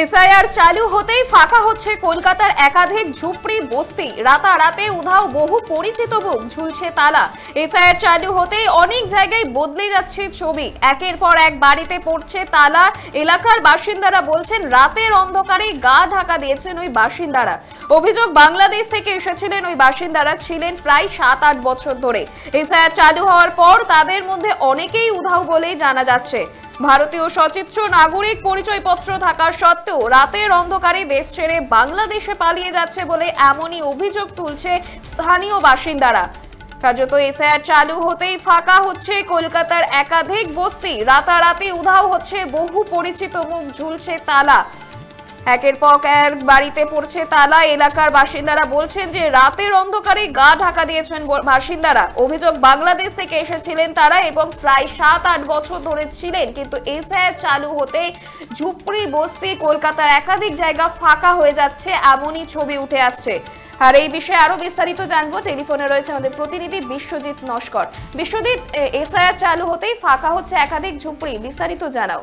SIR চালু হতেই ফাঁকা হচ্ছে কলকাতার একাধিক ঝুপড়ি বস্তি। রাতারাতে উধাও বহু পরিচিত মুখ ঝুলছে তালা। এসআইআর চালু হতেই অনেক জায়গায় বদলে যাচ্ছে ছবি। একের পর এক বাড়িতে পড়ছে তালা। এলাকার বাসিন্দারা বলছেন, রাতের অন্ধকারে গা ঢাকা দিয়েছেন ওই বাসিন্দারা। অভিযোগ, বাংলাদেশ থেকে এসেছিলেন ওই বাসিন্দারা ছিলেন প্রায় সাত, আট বছর ধরে। এসআইআর চালু হওয়ার পর তাদের মধ্যে অনেকেই উধাও বলেই জানা যাচ্ছে। ভারতীয় সচিত্র নাগরিক পরিচয়পত্র থাকা সত্ত্বেও রাতের অন্ধকারে দেশ ছেড়ে বাংলাদেশে পালিয়ে যাচ্ছে বলে এমনই অভিযোগ তুলছে স্থানীয় বাসিন্দারা। কার্যত এসআইআর চালু হতেই ফাঁকা হচ্ছে কলকাতার একাধিক বস্তি। রাতারাতি উধাও হচ্ছে বহু পরিচিত মুখ ঝুলছে তালা। একের পর এক বাড়িতে পড়ছে তালা। এলাকার বাসিন্দারা বলছেন যে রাতের অন্ধকারে গা ঢাকা দিয়েছেন বাসিন্দারা। অভিযোগ, বাংলাদেশ থেকে এসেছিলেন তারা এবং প্রায় সাত, আট বছর ধরে ছিলেন। কিন্তু এসআইআর চালু হতে ঝুপড়ি বস্তি, কলকাতার একাধিক জায়গা ফাঁকা হয়ে যাচ্ছে এমনই ছবি উঠে আসছে। আর এই বিষয়ে আরও বিস্তারিত জানব। টেলিফোনে রয়েছে আমাদের প্রতিনিধি বিশ্বজিৎ নস্কর। বিশ্বজিৎ এসআইআর চালু হতেই ফাঁকা হচ্ছে একাধিক ঝুপড়ি। বিস্তারিত জানাও।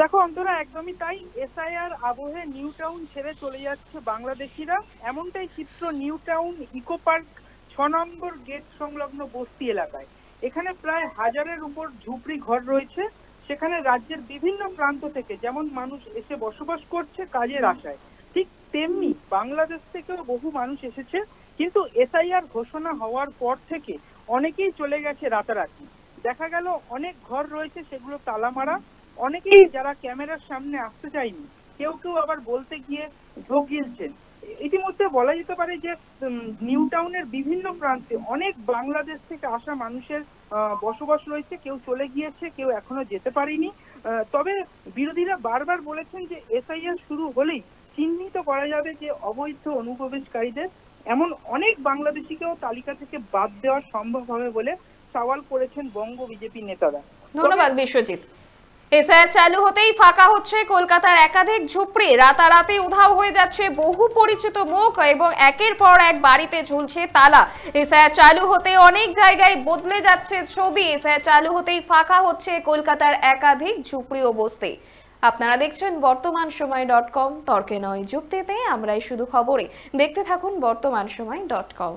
দেখো অন্তরা, একদমই তাই। এসআইআর আবহে নিউ টাউন ছেড়ে চলে যাচ্ছে বাংলাদেশিরা। এমনটাই চিত্র নিউ টাউন ইকো পার্ক ছ নম্বর গেট সংলগ্ন বস্তি এলাকায়। এখানে প্রায় হাজারের উপর ঝুপড়ি ঘর রয়েছে। সেখানে রাজ্যের বিভিন্ন প্রান্ত থেকে যেমন মানুষ এসে বসবাস করছে কাজের আশায়। ঠিক তেমনি বাংলাদেশ থেকেও বহু মানুষ এসেছে। কিন্তু এসআইআর ঘোষণা হওয়ার পর থেকে অনেকেই চলে গেছে রাতারাতি। দেখা গেল অনেক ঘর রয়েছে সেগুলো তালা মারা অনেকেই যারা ক্যামেরার সামনে আসতে চায়নি, কেউ কেউ আবার বলতে গিয়ে ঢোক গিলছেন। ইতিমধ্যে বলা যেতে পারে যে নিউ টাউনের বিভিন্ন প্রান্তে অনেক বাংলাদেশ থেকে আসা মানুষের বসবাস রয়েছে। কেউ চলে গিয়েছে, কেউ এখনও যেতে পারেনি। তবে বিরোধীরা বারবার বলেছেন যে, এসআইআর শুরু হলেই চিহ্নিত করা যাবে যে, অবৈধ অনুপ্রবেশকারীদের এমন অনেক বাংলাদেশিকেও তালিকা থেকে বাদ দেওয়া সম্ভব হবে বলে সওয়াল করেছেন বঙ্গ বিজেপি নেতারা। ধন্যবাদ বিশ্বজিৎ। এসআইআর চালু হতেই ফাঁকা হচ্ছে কলকাতার একাধিক ঝুপড়ি। রাতারাতি উধাও হয়ে যাচ্ছে বহু পরিচিত মুখ এবং একের পর এক বাড়িতে ঝুলছে তালা। এসআইআর চালু হতে অনেক জায়গায় বদলে যাচ্ছে ছবি। এসআইআর চালু হতেই ফাঁকা হচ্ছে কলকাতার একাধিক ঝুপড়ি ও বস্তি আপনারা দেখছেন বর্তমান সময় ডট কম। তর্কে নয় যুক্তিতে, আমরাই শুধু খবরে। দেখতে থাকুন বর্তমান সময় ডট কম।